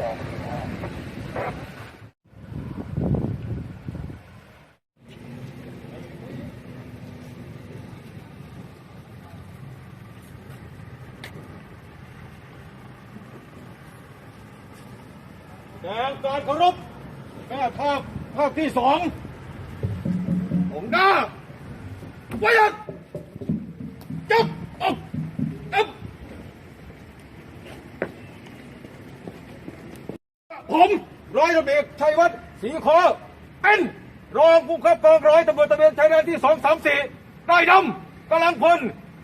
แด่การเคารพแม่ภาคภาคที่สององค์หน้าไว้ยัดจับอบอบ ผมร้อยตำรวจเอกชัยวัฒน์ศรีคอเป็นรองผู้ขับกองร้อยตำรวจตระเวนชายแดนที่สองสามสี่ได้ดำกำลังพล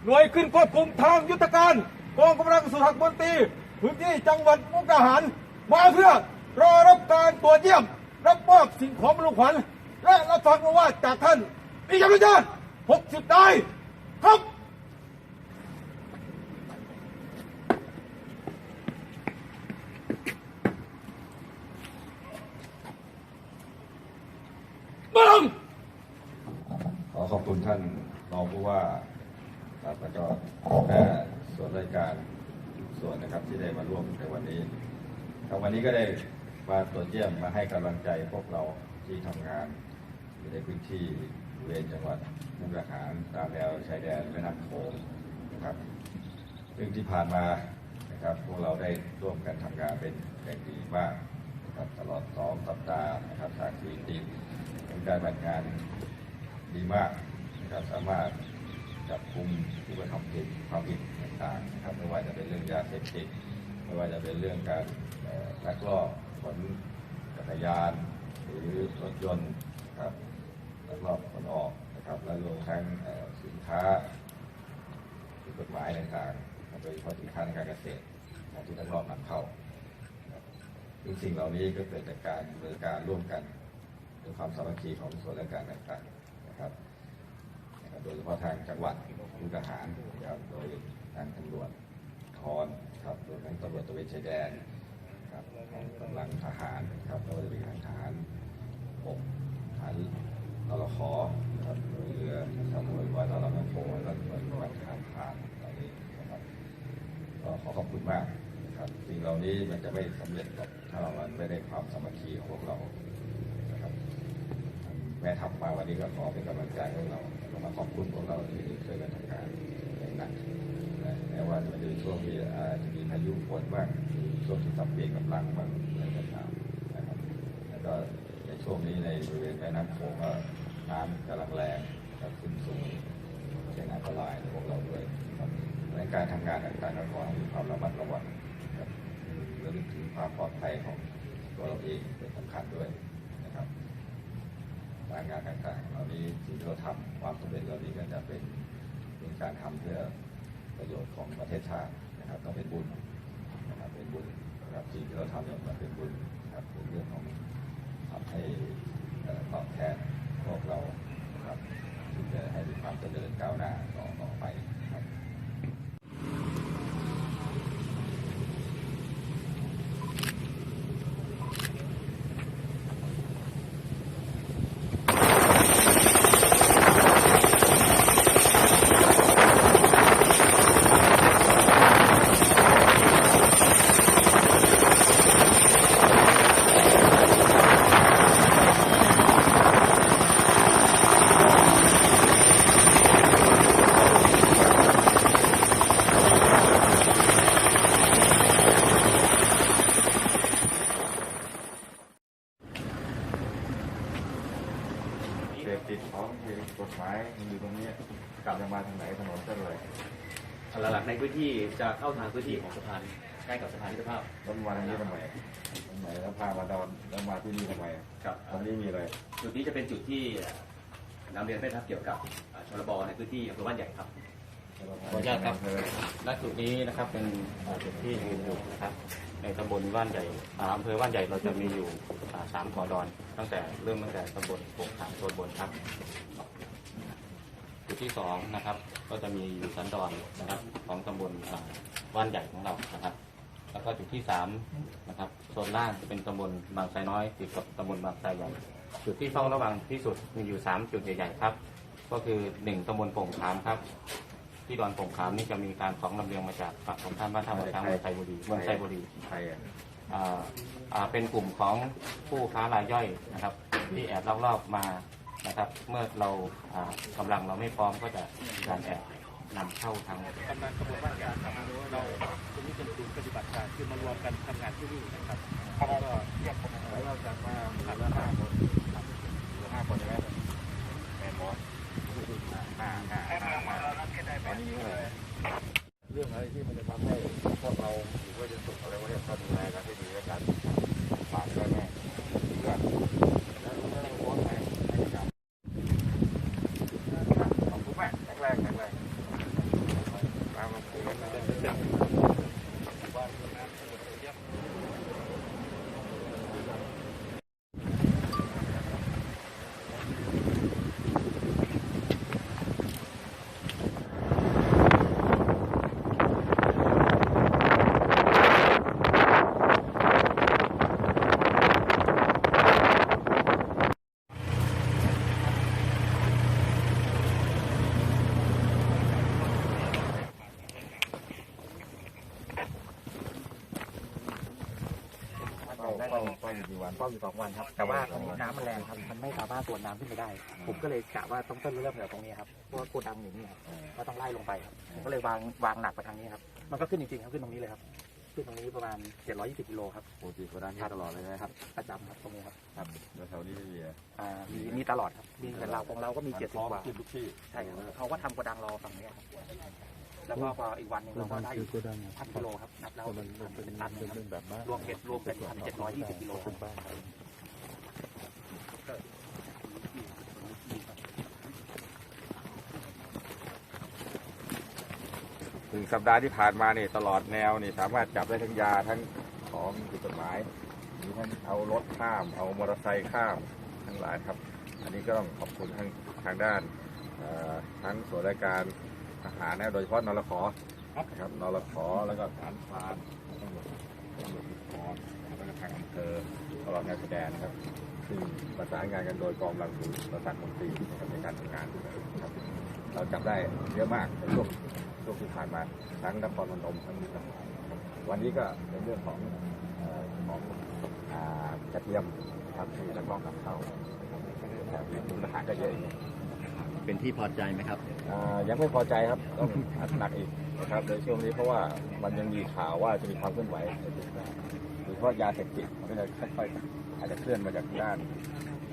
หน่วยขึ้นควบคุมทางยุทธการกองกำลังสุรมนตรีพื้นที่จังหวัดมุกดาหาร มาเพื่อรอรับการตรวจเยี่ยม รับมอบสิ่งของบรรลุขวัญและรับฟังมาว่าจากท่านมีกำลังใจหกสิบได้ครับ บังขอขอบคุณท่านรองผู้ว่าครับแล้วก็แม่ส่วนราชการส่วนนะครับที่ได้มาร่วมในวันนี้ครับวันนี้ก็ได้มาตรวจเยี่ยมมาให้กำลังใจพวกเราที่ทำงานอยู่ในพื้นที่บริเวณจังหวัดมุกดาหารตามแนวชายแดนแม่น้ำโขงนะครับซึ่งที่ผ่านมานะครับพวกเราได้ร่วมกันทำงานเป็นอย่างดีมากนะครับตลอดสองสัปดาห์นะครับทางทีมทีม การบัดงานดีมากนะครับสามารถจับกุมผู้กระทำผิดความผิดต่างๆนะครับไม่ว่าจะเป็นเรื่องยาเสพติดไม่ว่าจะเป็นเรื่องการลักลอบขนจักรยาน หรือรถยนต์นะครับลักลอบขนออกนะครับและรวมทั้งสินค้าผิดกฎหมายต่างๆโดยเฉพาะสินค้างการเกษตรนะครับที่ลักลอบนำเข้า สิ่งเหล่านี้ก็เกิดจากการดำเนินการร่วมกัน ด้วยความสามัคคีของส่วนราชการต่างๆนะครับนะครับ โดยเฉพาะทางจังหวัดมุกดาหารนะครับโดยทางตำรวจทอนครับรวมทั้งตำรวจตระเวนชายแดนครับของกำลังทหารครับไม่ว่าจะเป็นทางทหารบกทหารตลขอครับหน่วยเรือนะครับหน่วยว่าตลอดน้ำโขงแล้วก็หน่วยปฏิบัติการผ่านเหล่านี้นะครับก็ขอขอบคุณมากครับสิ่งเหล่านี้มันจะไม่สำเร็จหรอกถ้ามันไม่ได้ความสามัคคีของพวกเรา ม่ทัพมาวันนี้ก็ขอเป็นกำลังใจให้เราแล้วก็มาขอบคุณพวกเราที่ช่วยกันทำงานอย่างหนักนะแม้ว่าจะเป็นช่วงที่อาจจะมีพายุฝนบ้างช่วงที่สับเปลี่ยนกำลังบ้างอะไรก็ตามนะครับแล้วก็ในช่วงนี้ในบริเวณแม่น้ำโขงก็น้ำกำลังแรงนะครับขึ้นสูงเป็นอันตรายในพวกเราด้วยครับในการทำงานต่างๆก็ขอให้มีความระมัดระวังครับระลึกถึงความปลอดภัยของตัวเราเองเป็นสำคัญด้วย งานต่างๆ เหล่านี้สิ่งที่เราทำความสำเร็จเหล่านี้ก็จะเป็นเป็นการทำเพื่อประโยชน์ของประเทศชาตินะครับต้องเป็นบุญนะครับเป็นบุญนะครับสิ่งที่เราทำเนี่ยมันเป็นบุญนะครับเป็นเรื่องของทำให้ตอบแทนพวกเรานะครับที่จะให้มีความเจริญก้าวหน้าต่อต่อไปครับ เสพติดของที่กฎหมายมันอยู่ตรงนี้กลับจะมาทางไหนถนนเส้นเลย หลักๆในพื้นที่จะเข้าทางพื้นที่ของสะพานใกล้กับสะพานมิตรภาพรถมาทางนี้ทำไมทำไมแล้วพามาดอนแล้วมาที่นี่ทำไมครับตรงนี้มีอะไรจุดนี้จะเป็นจุดที่นำเรียนไปทับเกี่ยวกับอ่าชลบในพื้นที่อำเภอบ้านใหญ่ครับขออนุญาตครับณจุดนี้นะครับเป็นอ่าจุดที่ยืนอยู่นะครับ ในตำบลบ้านใหญ่อ่าอำเภอบ้านใหญ่เราจะมีอยู่อ่าสามกอดอนตั้งแต่เริ่มตั้งแต่ตำบลโป่งขามโซนบนครับ จุดที่สองนะครับ ก็จะมีอยู่สันดอนนะครับของตำบลอ่าบ้านใหญ่ของเรานะครับ แล้วก็จุดที่สามนะครับโซนล่างจะเป็นตำบลบางไทรน้อยติดกับตำบลบางไทรใหญ่จุดที่เฝ้าระวังที่สุดมีอยู่สามจุดใหญ่ๆครับ ก็คือหนึ่งตำบลโป่งขามครับ ที่ดอนโป่งขามนี่จะมีการของลำเลียงมาจากฝั่งของท่านบ้านท่าวัดช้างเมืองไทยบุรีเมืองไทยบุรีใครอะอ่าอ่าเป็นกลุ่มของผู้ค้ารายย่อยนะครับ ที่แอบลักลอบมา นะครับ เมื่อเรากำกำลังเราไม่พร้อมก็จะการแอบนำเข้าทางกำนันกระบวนการทำเราตรงนี้เป็นศูนย์ปฏิบัติการคือมารวมกันทำงานที่นี่นะครับแล้วก็แล้วเราจะมาทำละห้าคน ห้าคนใช่ไหมแมนบอสห้าห้าห้าห้าตอนนี้เท่าไหร่เรื่องอะไรที่มันจะทำให้พวกเราหรือว่าจะสุขอะไรวะเนี่ยก็ดูแลกันให้ดีแล้วกันฝากด้วยแม่เพื่อนแล้วก็ต้องร้อนไปให้จับขอบคุณแม่แข็งแรงแข็งแรงมามาคุยกันนะ เฝ้าเฝ้าเฝ้าอยู่กี่วันเฝ้าอยู่สองวันครับ แต่ว่าตรงนี้น้ำมันแรงครับ มันไม่สามารถตรวจน้ำขึ้นไปได้ ผมก็เลยกะว่าต้องต้นเริ่มจากตรงนี้ครับ เพราะว่าโกดังอยู่นี่ครับก็ต้องไล่ลงไปครับ ผมก็เลยวางวางหนักไปทางนี้ครับ มันก็ขึ้นจริงๆครับขึ้นตรงนี้เลยครับ ขึ้นตรงนี้ประมาณ 720กิโลครับปกติก็ได้นี่ตลอดเลยนะครับ ประจำครับตรงนี้ครับ ครับแล้วแถวนี้ไม่มีอะอ่า มีมีตลอดครับ มีแต่เราของเราก็มี70กว่าขึ้นทุกที่ใช่ครับเขาก็ทำโกดังรอฝั่งนี้ครับ แล้วก็พออีกวันหนึ่งเราก็ได้อีกพันกิโลครับนับแล้วเป็นตันหนึ่งครับรวมเก็บรวมเป็นพันเจ็ดร้อยยี่สิบกิโลครับถึงสัปดาห์ที่ผ่านมาเนี่ยตลอดแนวนี่สามารถจับได้ทั้งยาทั้งของผิดกฎหมายมีทั้งเอารถข้ามเอามอเตอร์ไซค์ข้ามทั้งหลายครับ อันนี้ก็ต้องขอบคุณทางทางด้านเอ่อทั้งส่วนราชการ ทหารนะโดยเฉพาะนรขนะครับนรขแล้วก็ฐานพรานตำรวจตำรวจภูธรแล้วก็ทางอำเภอตลอดแนวชายแดนนะครับซึ่งประสานงานกันโดยกองกำลังสูประสานมนตรีนะครับในการทำงานนะครับเราจับได้เยอะมากในช่วงช่วงที่ผ่านมาทั้งนครพนมทั้งมุกดาหารครับวันนี้ก็เป็นเรื่องของเอ่อของอ่ากระเทียมนะครับที่นักร้องนำเข้านะครับแต่มุกดาหารก็เยอะอีก เป็นที่พอใจไหมครับ อ่ายังไม่พอใจครับต้องอัดหนักอีกนะครับในช่วงนี้เพราะว่ามันยังมีข่าวว่าจะมีความเคลื่อนไหวในจุดนั้นโดยเฉพาะยาเสพติดมันก็จะค่อยๆอาจจะเคลื่อนมาจากด้าน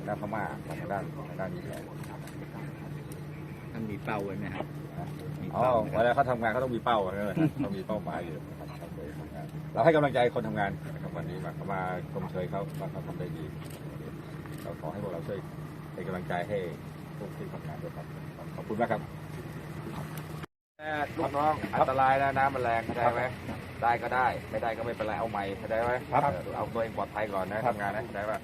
ด้านพม่ามาทางด้านทางด้านนี้แทนท่านมีเป้าไว้ไหมครับมีอ๋อเป้าไหมคเวรับลาเขาทำงานเขาต้องมีเป้าใช่ไหมเขามีเป้าหมายอยู่นะครับเขาเคยทำงานเราให้กำลังใจคนทำงานนะครับวันนี้มาเขามาชมเชยเขาว่าเขาทำได้ดีเราขอให้พวกเราช่วยเป็นกำลังใจให้ พวกที่ทำงานด้วยครับขอบคุณมากครับลูกน้องอันตรายนะน้ำมันแรงเข้าใจไหมได้ก็ได้ ไม่ได้ก็ไม่เป็นไรเอาใหม่เข้าใจไหมเอาตัวเองปลอดภัยก่อนนะทำงานนะเข้าใจป่ะ